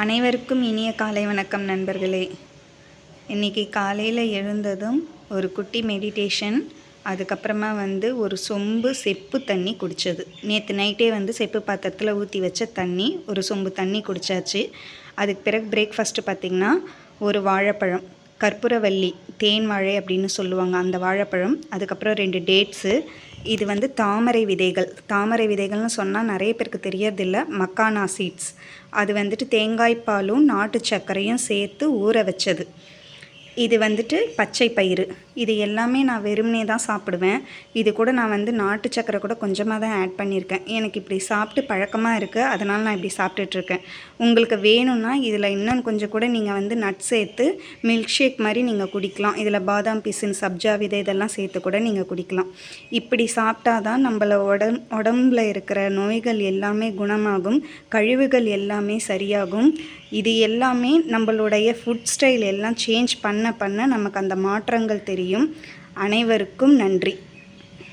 அனைவருக்கும் இனிய காலை வணக்கம் நண்பர்களே. இன்றைக்கி காலையில் எழுந்ததும் ஒரு குட்டி மெடிடேஷன் அதுக்கப்புறமா வந்து ஒரு சொம்பு செப்பு தண்ணி குடித்தது நேற்று நைட்டே வந்து செப்பு பாத்திரத்தில் ஊற்றி வச்ச தண்ணி ஒரு சொம்பு தண்ணி குடித்தாச்சு அதுக்கு பிறகு பிரேக்ஃபாஸ்ட்டு பார்த்திங்கன்னா ஒரு வாழைப்பழம். கற்பூரவல்லி தேன் வாழை அப்படின்னு சொல்லுவாங்க அந்த வாழைப்பழம். அதுக்கப்புறம் ரெண்டு டேட்ஸு இது வந்து தாமரை விதைகள். தாமரை விதைகள்னு சொன்னால் நிறைய பேருக்கு தெரியறதில்ல. மக்கானா சீட்ஸ் அது வந்துட்டு தேங்காய் பாலும் நாட்டு சர்க்கரையும் சேர்த்து ஊற வச்சது. இது வந்துட்டு பச்சை பயிறு. இது எல்லாமே நான் வெறுமனே தான் சாப்பிடுவேன். இது கூட நான் வந்து நாட்டு சக்கரை கூட கொஞ்சமாக தான் ஆட் பண்ணியிருக்கேன். எனக்கு இப்படி சாப்பிட்டு பழக்கமாக இருக்குது அதனால் நான் இப்படி சாப்பிட்டுட்ருக்கேன் உங்களுக்கு வேணும்னா இதில் இன்னும் கொஞ்சம் கூட நீங்கள் வந்து நட் சேர்த்து மில்க் ஷேக் மாதிரி நீங்கள் குடிக்கலாம். இதில் பாதாம் பிசின் சப்ஜா விதை இதெல்லாம் சேர்த்து கூட நீங்கள் குடிக்கலாம். இப்படி சாப்பிட்டா தான் நம்மள உடம் உடம்புல இருக்கிற நோய்கள் எல்லாமே குணமாகும். கழிவுகள் எல்லாமே சரியாகும். இது எல்லாமே நம்மளுடைய ஃபுட் ஸ்டைல் எல்லாம் சேஞ்ச் பண்ண பண்ண நமக்கு அந்த மாற்றங்கள் தெரியும். அனைவருக்கும் நன்றி.